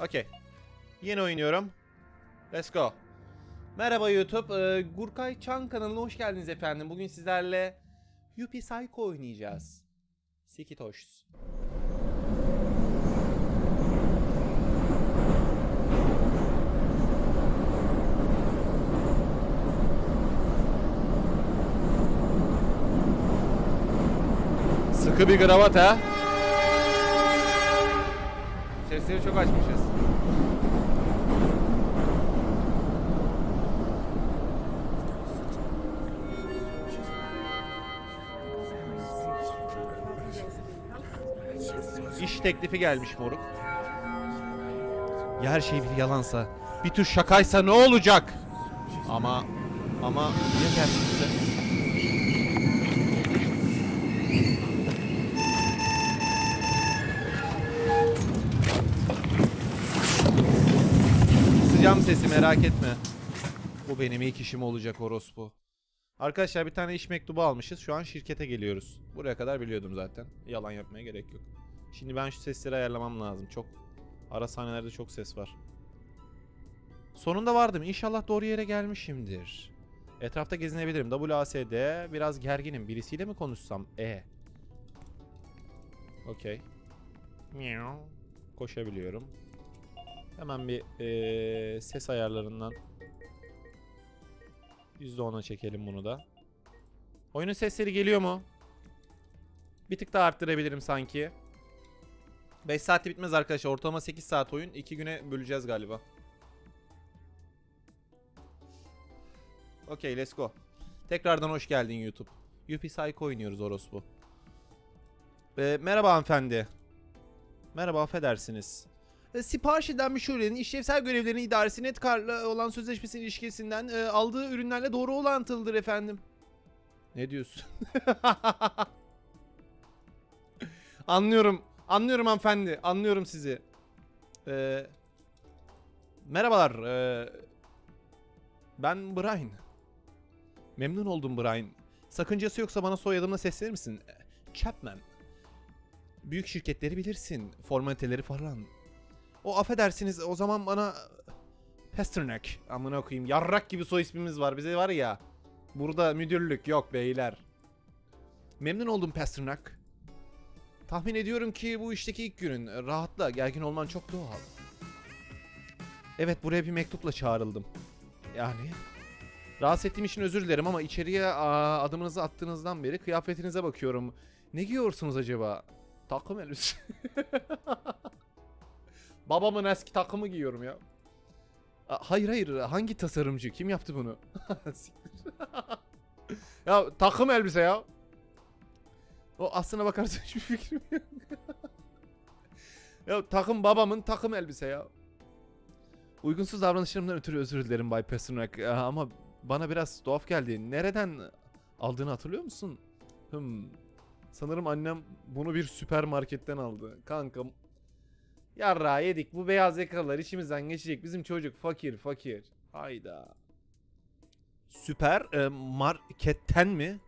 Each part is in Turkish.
Okey. Yeni oynuyorum. Let's go. Merhaba YouTube. Ee, Gurkay Çan kanalına hoş geldiniz efendim. Bugün sizlerle Yuppie Psycho oynayacağız. Sikitoş. Sıkı bir kravat ha. Sesleri çok açmışız. İş teklifi gelmiş moruk. Ya her şey bir yalansa, bir tür şakaysa ne olacak? Ama ama ya gerçekse? Sıcam sesi merak etme. Bu benim ilk işim olacak orospu. Arkadaşlar bir tane iş mektubu almışız. Şu an şirkete geliyoruz. Buraya kadar biliyordum zaten. Yalan yapmaya gerek yok. Şimdi ben şu sesleri ayarlamam lazım. Çok ara sahnelerde çok ses var. Sonunda vardım. İnşallah doğru yere gelmişimdir. Etrafta gezinebilirim. WASD. Biraz gerginim. Birisiyle mi konuşsam? E. Okey. Koşabiliyorum. Hemen bir eee, ses ayarlarından %10'a çekelim bunu da. Oyunun sesleri geliyor mu? Bir tık daha arttırabilirim sanki. 5 saatte bitmez arkadaşlar. Ortalama 8 saat oyun. 2 güne böleceğiz galiba. Okey let's go. Tekrardan hoş geldin YouTube. Yuppie Psycho oynuyoruz orospu. Ee, merhaba hanımefendi. Merhaba affedersiniz. E, Sipariş eden şulenin işlevsel görevlerini idaresi Netcar'la olan sözleşmesinin ilişkisinden e, aldığı ürünlerle doğru orantılıdır efendim. Ne diyorsun? anlıyorum. Anlıyorum hanımefendi. Anlıyorum sizi. Ee, merhabalar. ee, ben Brian. Memnun oldum Brian. Sakıncası yoksa bana soyadımla seslenir misin? Chapman. Büyük şirketleri bilirsin. Formaliteleri falan. O affedersiniz o zaman bana Pasternak amına koyayım yarrak gibi soy ismimiz var bize var ya. Burada müdürlük yok beyler. Memnun oldum Pasternak. Tahmin ediyorum ki bu işteki ilk günün. Rahatla gergin olman çok doğal. Evet buraya bir mektupla çağrıldım. Yani Rahatsız ettiğim için özür dilerim ama içeriye aa, adımınızı attığınızdan beri kıyafetinize bakıyorum. Ne giyiyorsunuz acaba? Takım elbise. Babamın eski takımı giyiyorum ya. Hayır hayır hangi tasarımcı kim yaptı bunu? Ya takım elbise ya. O aslına bakarsan hiçbir fikrim yok. ya takım babamın takım elbise ya. Uygunsuz davranışlarımdan ötürü özür dilerim Bay Pasternak ama bana biraz tuhaf geldi. Nereden aldığını hatırlıyor musun? Hmm. Sanırım annem bunu bir süpermarketten aldı. Kanka Yarra yedik bu beyaz yakalılar işimizden geçecek. Bizim çocuk fakir fakir. Hayda. Süper e, marketten mi?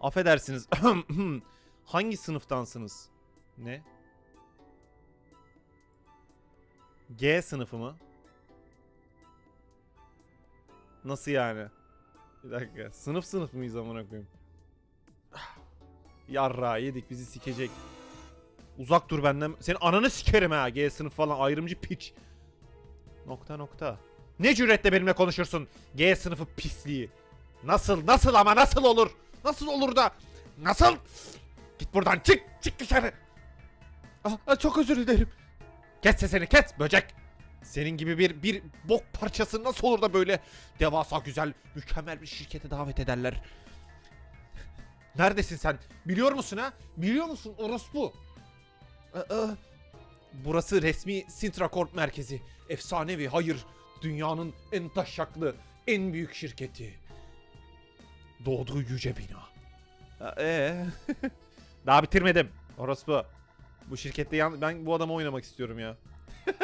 Affedersiniz. Hangi sınıftansınız? Ne? G sınıfı mı? Nasıl yani? Bir dakika. Sınıf sınıf mıyız amına koyayım? Yarra yedik bizi sikecek. Uzak dur benden. Senin ananı sikerim ha. G sınıf falan ayrımcı piç. Nokta nokta. Ne cüretle benimle konuşursun? G sınıfı pisliği. Nasıl nasıl ama nasıl olur? Nasıl olur da? Nasıl? Git buradan çık çık dışarı. Ah, ah, çok özür dilerim. Kes sesini kes böcek. Senin gibi bir bir bok parçası nasıl olur da böyle devasa güzel mükemmel bir şirkete davet ederler. Neredesin sen? Biliyor musun ha? Biliyor musun orospu? Aa, burası resmi Sintra Corp merkezi. Efsanevi, hayır. Dünyanın en taşaklı, en büyük şirketi. Doğduğu yüce bina. Eee? Daha bitirmedim. Orospu. Bu şirkette yan... ben bu adamı oynamak istiyorum ya.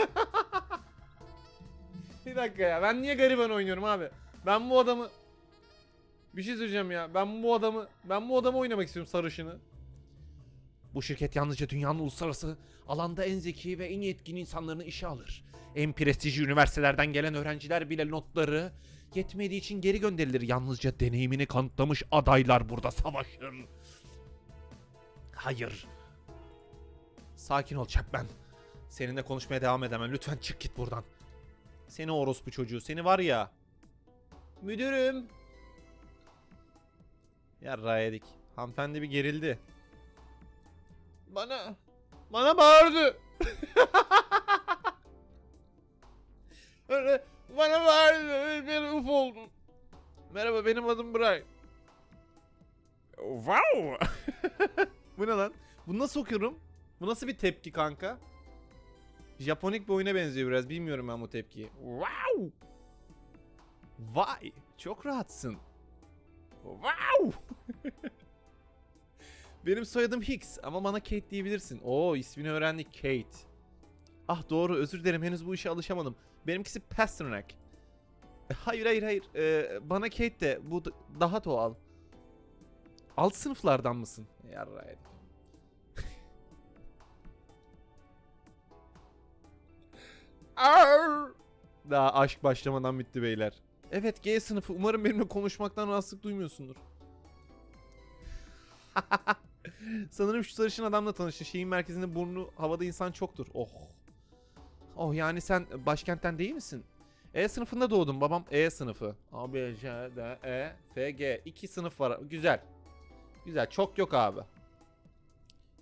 Bir dakika ya. Ben niye gariban oynuyorum abi? Ben bu adamı bir şey söyleyeceğim ya. Ben bu adamı ben bu adamı oynamak istiyorum sarışını. Bu şirket yalnızca dünyanın uluslararası alanda en zeki ve en yetkin insanlarını işe alır. En prestijli üniversitelerden gelen öğrenciler bile notları yetmediği için geri gönderilir. Yalnızca deneyimini kanıtlamış adaylar burada savaşır. Hayır. Sakin ol Chapman. Seninle konuşmaya devam edemem. Lütfen çık git buradan. Seni orospu çocuğu. Seni var ya. Müdürüm. Ya yedik. Hanımefendi bir gerildi. Bana bana bağırdı. Bana bağırdı. Ben uf oldum. Merhaba benim adım Brian. Wow. Bu ne lan? Bunu nasıl okuyorum? Bu nasıl bir tepki kanka? Japonik bir oyuna benziyor biraz. Bilmiyorum ben bu tepkiyi. Wow. Vay. Çok rahatsın. Wow. Benim soyadım Hicks ama bana Kate diyebilirsin. Oo ismini öğrendik Kate. Ah doğru özür dilerim henüz bu işe alışamadım. Benimkisi Pasternak. Hayır hayır hayır. Ee, bana Kate de bu daha doğal. Alt sınıflardan mısın? Yarraydık. Arr! Daha aşk başlamadan bitti beyler. Evet G sınıfı umarım benimle konuşmaktan rahatsızlık duymuyorsundur. Sanırım şu sarışın adamla tanıştı. Şeyin merkezinde burnu havada insan çoktur. Oh. Oh yani sen başkentten değil misin? E sınıfında doğdum. Babam E sınıfı. A, B, C, D, E, F, G. İki sınıf var. Güzel. Güzel. Çok yok abi.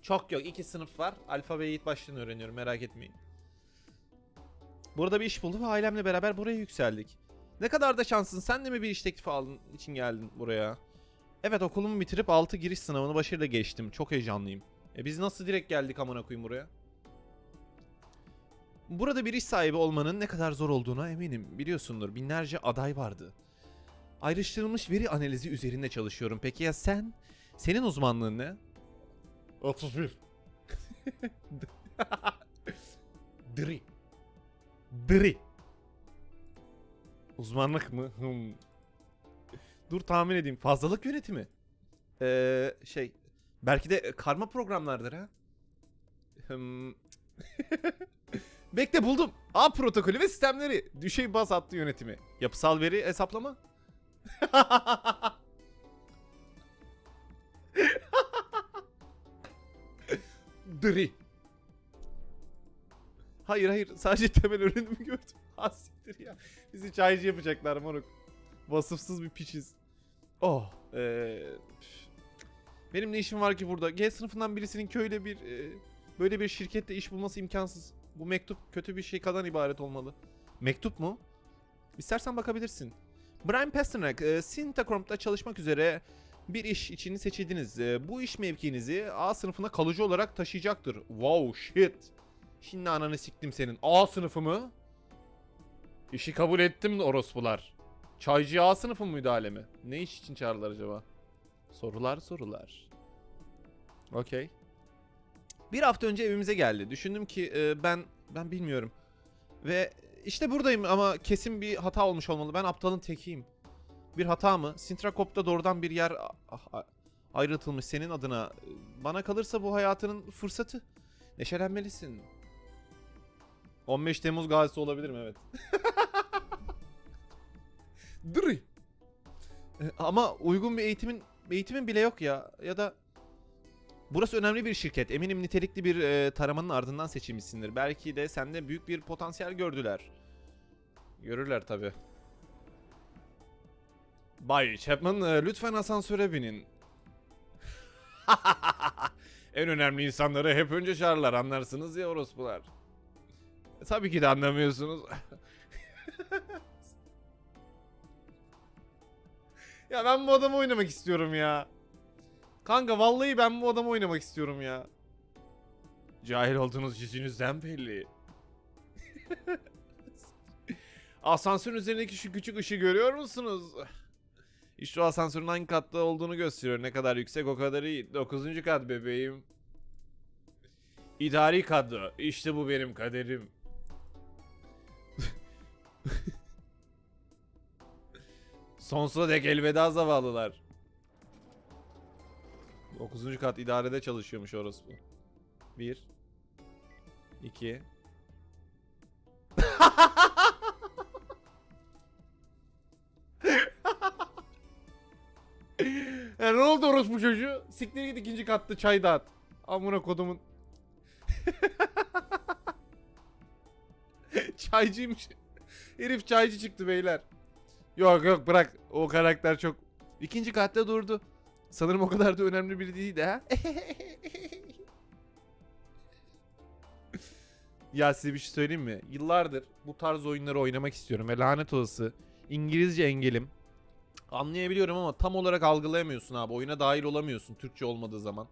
Çok yok. İki sınıf var. Alfabeyi ilk baştan öğreniyorum. Merak etmeyin. Burada bir iş buldum ve ailemle beraber buraya yükseldik. Ne kadar da şanslısın. Sen de mi bir iş teklifi aldın için geldin buraya? Evet okulumu bitirip 6 giriş sınavını başarıyla geçtim. Çok heyecanlıyım. E biz nasıl direkt geldik amına koyayım buraya? Burada bir iş sahibi olmanın ne kadar zor olduğuna eminim. Biliyorsundur binlerce aday vardı. Ayrıştırılmış veri analizi üzerinde çalışıyorum. Peki ya sen? Senin uzmanlığın ne? 31. Dri. Dri. Uzmanlık mı? Hmm. Dur tahmin edeyim. Fazlalık yönetimi. Ee, şey. Belki de karma programlardır ha. Hmm. Bekle buldum. A protokolü ve sistemleri. Düşey baz hattı yönetimi. Yapısal veri hesaplama. Dri. Hayır hayır sadece temel öğrenimi gördüm. Ha siktir ya. Bizi çaycı yapacaklar moruk. Vasıfsız bir piçiz. Oh. Ee, benim ne işim var ki burada? G sınıfından birisinin köyle bir e, böyle bir şirkette iş bulması imkansız. Bu mektup kötü bir şey kadar ibaret olmalı. Mektup mu? İstersen bakabilirsin. Brian Pasternak, e, Syntacorp'ta çalışmak üzere bir iş için seçildiniz. E, bu iş mevkinizi A sınıfına kalıcı olarak taşıyacaktır. Wow shit. Şimdi ananı siktim senin. A sınıfı mı? İşi kabul ettim orospular. Çaycı A sınıfı mıydı alemi? Ne iş için çağırdılar acaba? Sorular sorular. Okey. Bir hafta önce evimize geldi. Düşündüm ki e, ben ben bilmiyorum. Ve işte buradayım ama kesin bir hata olmuş olmalı. Ben aptalın tekiyim. Bir hata mı? Sintrakop'ta doğrudan bir yer ah, ah, ayrıtılmış senin adına. Bana kalırsa bu hayatının fırsatı. Neşelenmelisin. 15 Temmuz gazisi olabilirim evet. Dırı. E, Ama uygun bir eğitimin eğitimin bile yok ya. Ya da Burası önemli bir şirket. Eminim nitelikli bir e, taramanın ardından seçilmişsindir. Belki de sende büyük bir potansiyel gördüler. Görürler tabi. Bay Chapman e, lütfen asansöre binin. en önemli insanları hep önce çağırırlar anlarsınız ya orospular. E, tabii ki de anlamıyorsunuz. ya ben bu adamı oynamak istiyorum ya. Kanka vallahi ben bu adamı oynamak istiyorum ya. Cahil olduğunuz yüzünüzden belli. Asansörün üzerindeki şu küçük ışığı görüyor musunuz? İşte o asansörün hangi katta olduğunu gösteriyor. Ne kadar yüksek o kadar iyi. 9. kat bebeğim. İdari kadro. İşte bu benim kaderim. Sonsuza dek elveda zavallılar. 9. kat idarede çalışıyormuş orospu. 1 2 orospu çocuğu? Siktir git ikinci katta çay dağıt. Amına kodumun. Çaycıymış. Herif çaycı çıktı beyler. Yok yok bırak. O karakter çok... İkinci katta durdu. Sanırım o kadar da önemli biri değildi ha. ya size bir şey söyleyeyim mi? Yıllardır bu tarz oyunları oynamak istiyorum ve lanet olası İngilizce engelim. Anlayabiliyorum ama tam olarak algılayamıyorsun abi. Oyuna dahil olamıyorsun Türkçe olmadığı zaman.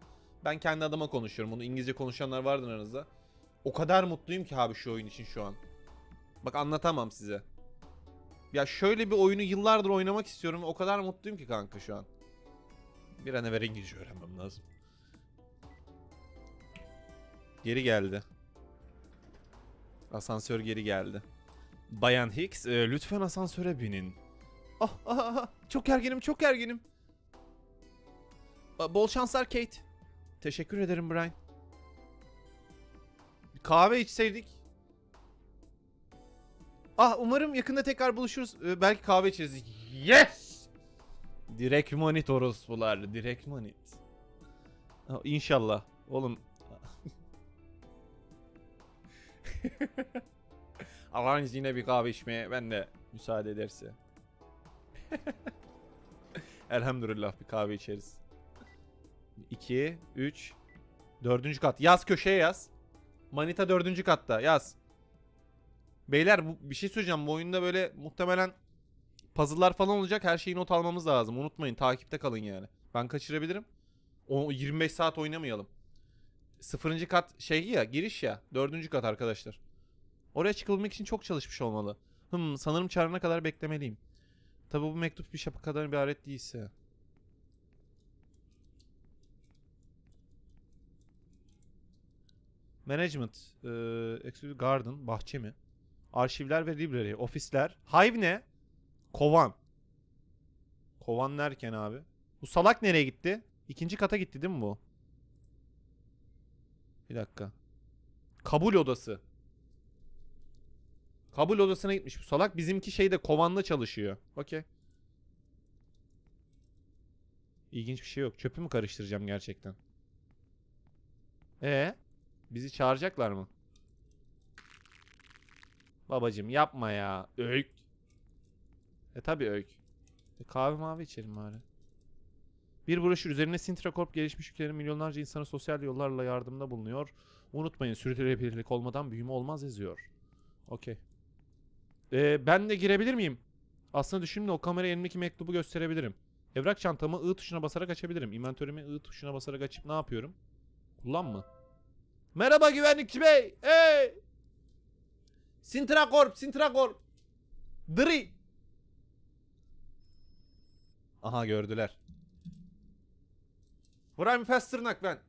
Ben kendi adıma konuşuyorum. Onu İngilizce konuşanlar vardır aranızda. O kadar mutluyum ki abi şu oyun için şu an. Bak anlatamam size. Ya şöyle bir oyunu yıllardır oynamak istiyorum. O kadar mutluyum ki kanka şu an. Bir an evvel İngilizce öğrenmem lazım. Geri geldi. Asansör geri geldi. Bayan Hicks, e, lütfen asansöre binin. Ah, ah, ah, ah, çok gerginim, çok Bol şanslar Kate. Teşekkür ederim Brian. Bir kahve içseydik. Ah umarım yakında tekrar buluşuruz. Ee, belki kahve içeriz. Yes! Direkt monit orospular. Direkt monit. İnşallah. Oğlum. Allah'ın yine bir kahve içmeye ben de müsaade ederse. Elhamdülillah bir kahve içeriz. 2, 3, 4. kat. Yaz köşeye yaz. Manita 4. katta yaz. Beyler bu, bir şey söyleyeceğim. Bu oyunda böyle muhtemelen puzzle'lar falan olacak. Her şeyi not almamız lazım. Unutmayın takipte kalın yani. Ben kaçırabilirim. O 25 saat oynamayalım. Sıfırıncı kat şey ya giriş ya. Dördüncü kat arkadaşlar. Oraya çıkılmak için çok çalışmış olmalı. Hım sanırım çağrına kadar beklemeliyim. Tabi bu mektup bir şapa kadar ibaret değilse. Management, e, Garden, bahçe mi? Arşivler ve library, ofisler. Hive ne? Kovan. Kovan derken abi. Bu salak nereye gitti? İkinci kata gitti değil mi bu? Bir dakika. Kabul odası. Kabul odasına gitmiş bu salak. Bizimki şeyde kovanda çalışıyor. Okey. İlginç bir şey yok. Çöpü mü karıştıracağım gerçekten? E bizi çağıracaklar mı? Babacım yapma ya. Öyk. E tabi öyk. E, kahve mavi içelim bari. Bir broşür üzerine Sintra Corp gelişmiş ülkelerin milyonlarca insana sosyal yollarla yardımda bulunuyor. Unutmayın sürdürülebilirlik olmadan büyüme olmaz yazıyor. Okey. Ee, ben de girebilir miyim? Aslında düşündüm o kameraya elimdeki mektubu gösterebilirim. Evrak çantamı I tuşuna basarak açabilirim. İnventörümü I tuşuna basarak açıp ne yapıyorum? Kullanma. Merhaba güvenlikçi bey. Hey! Sintra Corp, Sintra Corp. Dri. Aha gördüler. Brian Pasternak ben.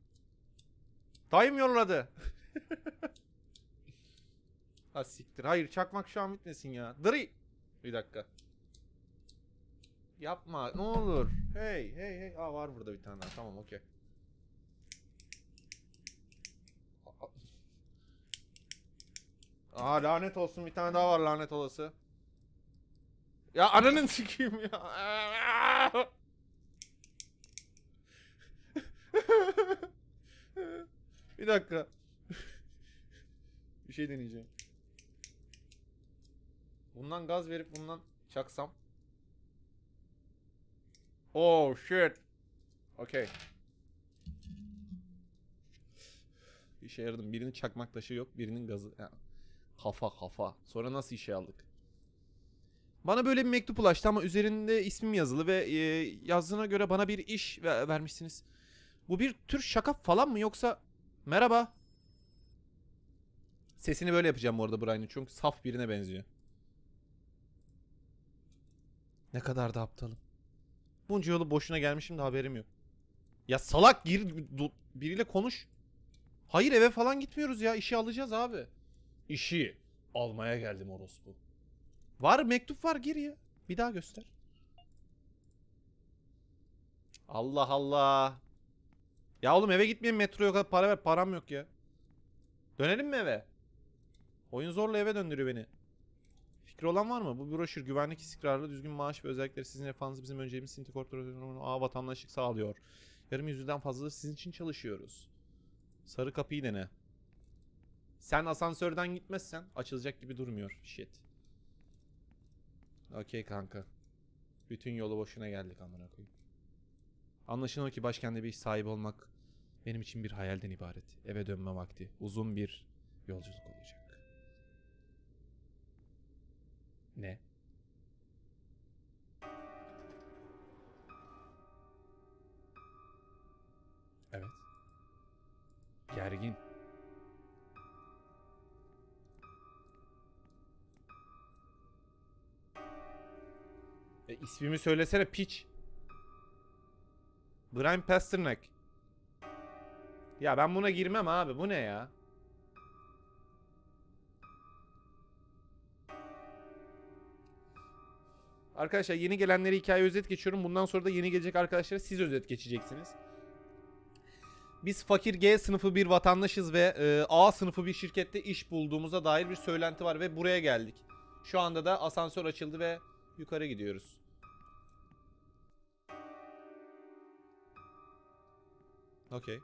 Dayım yolladı. ha siktir. Hayır çakmak şu an bitmesin ya. Dri. Bir dakika. Yapma ne olur. Hey hey hey. Aa var burada bir tane daha. Tamam okey. Aa lanet olsun bir tane daha var lanet olası. Ya ananın sikeyim ya. bir dakika. bir şey deneyeceğim. Bundan gaz verip bundan çaksam. Oh shit. Okay. İşe yaradım. Birinin çakmak taşı yok, birinin gazı. Ya, kafa kafa. Sonra nasıl işe aldık? Bana böyle bir mektup ulaştı ama üzerinde ismim yazılı ve e, yazdığına göre bana bir iş ve- vermişsiniz. Bu bir tür şaka falan mı yoksa... Merhaba. Sesini böyle yapacağım bu arada Brian'ın çünkü saf birine benziyor. Ne kadar da aptalım. Bunca yolu boşuna gelmişim de haberim yok. Ya salak gir biriyle konuş. Hayır eve falan gitmiyoruz ya. İşi alacağız abi. İşi almaya geldim orospu. Var mektup var gir ya. Bir daha göster. Allah Allah. Ya oğlum eve gitmeyin metro yok para ver param yok ya. Dönelim mi eve? Oyun zorla eve döndürüyor beni. Fikri olan var mı? Bu broşür güvenlik istikrarlı düzgün maaş ve özellikleri sizin refahınız bizim önceliğimiz Sinti Korporasyonu A vatandaşlık sağlıyor. Yarım yüzyıldan fazladır sizin için çalışıyoruz. Sarı kapıyı dene. Sen asansörden gitmezsen açılacak gibi durmuyor. Shit. Okey kanka. Bütün yolu boşuna geldik amına koyayım. Anlaşılan ki başkentte bir iş sahibi olmak benim için bir hayalden ibaret. Eve dönme vakti. Uzun bir yolculuk olacak. Ne? Evet. Gergin. E, ismimi söylesene piç. Brian Pasternak. Ya ben buna girmem abi. Bu ne ya? Arkadaşlar yeni gelenleri hikaye özet geçiyorum. Bundan sonra da yeni gelecek arkadaşlara siz özet geçeceksiniz. Biz fakir G sınıfı bir vatandaşız ve e, A sınıfı bir şirkette iş bulduğumuza dair bir söylenti var ve buraya geldik. Şu anda da asansör açıldı ve yukarı gidiyoruz. Okey.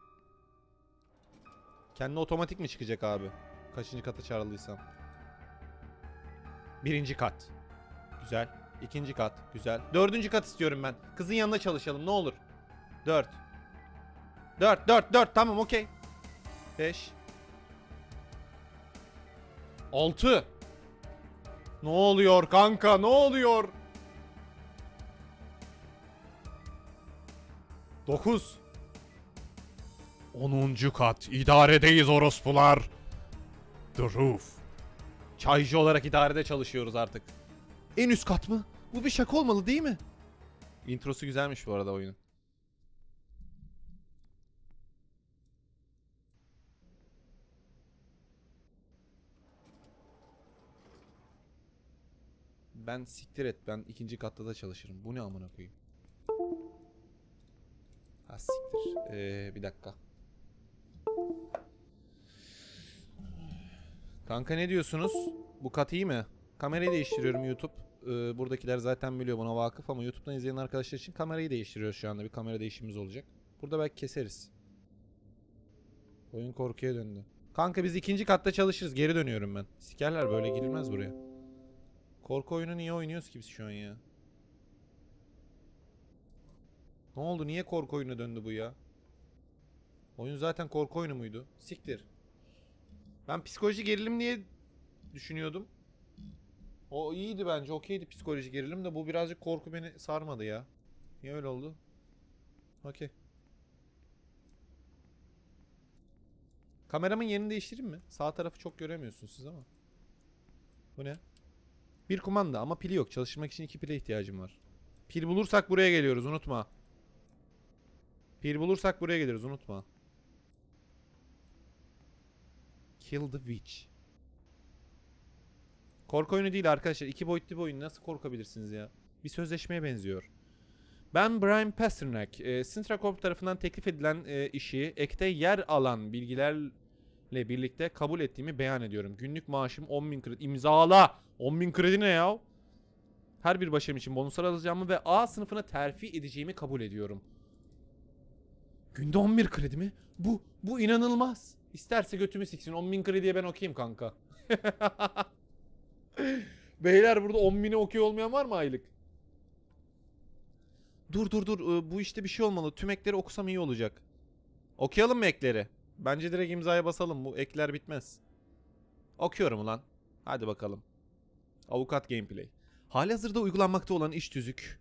Kendi otomatik mi çıkacak abi? Kaçıncı kata çağrıldıysam. Birinci kat. Güzel. İkinci kat. Güzel. Dördüncü kat istiyorum ben. Kızın yanında çalışalım ne olur. Dört. Dört, dört, dört. Tamam okey. Beş. Altı. Ne oluyor kanka? Ne oluyor? Dokuz. 10. kat. İdaredeyiz orospular. The roof. Çaycı olarak idarede çalışıyoruz artık. En üst kat mı? Bu bir şaka olmalı değil mi? Introsu güzelmiş bu arada oyunun. Ben siktir et. Ben ikinci katta da çalışırım. Bu ne amına koyayım? Ha siktir. Ee, bir dakika. Kanka ne diyorsunuz? Bu kat iyi mi? Kamerayı değiştiriyorum YouTube. Ee, buradakiler zaten biliyor buna vakıf ama YouTube'dan izleyen arkadaşlar için kamerayı değiştiriyoruz şu anda. Bir kamera değişimimiz olacak. Burada belki keseriz. Oyun korkuya döndü. Kanka biz ikinci katta çalışırız. Geri dönüyorum ben. Sikerler böyle girilmez buraya. Korku oyunu niye oynuyoruz ki biz şu an ya? Ne oldu? Niye korku oyununa döndü bu ya? Oyun zaten korku oyunu muydu? Siktir. Ben psikoloji gerilim diye düşünüyordum. O iyiydi bence. Okeydi psikoloji gerilim de bu birazcık korku beni sarmadı ya. Niye öyle oldu? Okey. Kameramın yerini değiştireyim mi? Sağ tarafı çok göremiyorsunuz siz ama. Bu ne? Bir kumanda ama pili yok. Çalıştırmak için iki pile ihtiyacım var. Pil bulursak buraya geliyoruz unutma. Pil bulursak buraya geliriz unutma. Kill the Witch. Korku oyunu değil arkadaşlar. İki boyutlu bir oyun. Nasıl korkabilirsiniz ya? Bir sözleşmeye benziyor. Ben Brian Pasternak. E, Sintra Corp tarafından teklif edilen e, işi ekte yer alan bilgilerle birlikte kabul ettiğimi beyan ediyorum. Günlük maaşım 10.000 kredi. İmzala! 10.000 kredi ne ya? Her bir başarım için bonuslar alacağımı ve A sınıfına terfi edeceğimi kabul ediyorum. Günde 11 kredi mi? Bu, bu inanılmaz. İsterse götümü siksin. 10.000 krediye ben okuyayım kanka. Beyler burada 10.000'e okuyor olmayan var mı aylık? Dur dur dur. Ee, Bu işte bir şey olmalı. Tüm ekleri okusam iyi olacak. Okuyalım mı ekleri? Bence direkt imzaya basalım. Bu ekler bitmez. Okuyorum ulan. Hadi bakalım. Avukat gameplay. Halihazırda uygulanmakta olan iş tüzük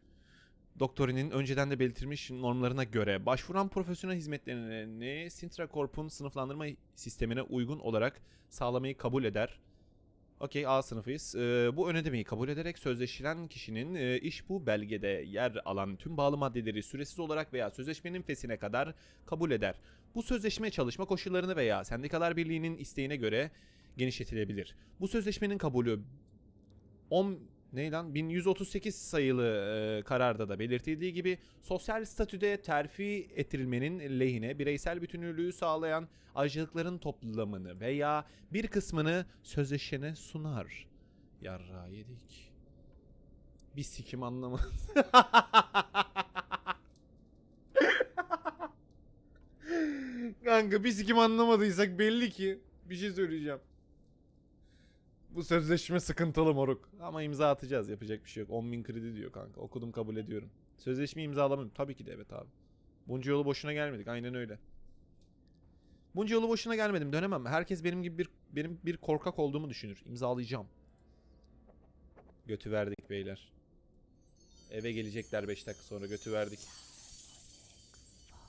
doktorinin önceden de belirtilmiş normlarına göre başvuran profesyonel hizmetlerini Sintra Corp'un sınıflandırma sistemine uygun olarak sağlamayı kabul eder. Okey A sınıfıyız. Ee, bu ön ödemeyi kabul ederek sözleşilen kişinin e, iş bu belgede yer alan tüm bağlı maddeleri süresiz olarak veya sözleşmenin fesine kadar kabul eder. Bu sözleşme çalışma koşullarını veya sendikalar birliğinin isteğine göre genişletilebilir. Bu sözleşmenin kabulü 10 ne lan 1138 sayılı e, kararda da belirtildiği gibi sosyal statüde terfi ettirilmenin lehine bireysel bütünlüğü sağlayan ayrıcalıkların toplamını veya bir kısmını sözleşene sunar. Yarra yedik. Bir sikim anlamadım. Kanka bir sikim anlamadıysak belli ki bir şey söyleyeceğim. Bu sözleşme sıkıntılı moruk. Ama imza atacağız yapacak bir şey yok. 10.000 kredi diyor kanka. Okudum kabul ediyorum. Sözleşme imzalamam. Tabii ki de evet abi. Bunca yolu boşuna gelmedik. Aynen öyle. Bunca yolu boşuna gelmedim. Dönemem. Herkes benim gibi bir benim bir korkak olduğumu düşünür. İmzalayacağım. Götü verdik beyler. Eve gelecekler 5 dakika sonra götü verdik.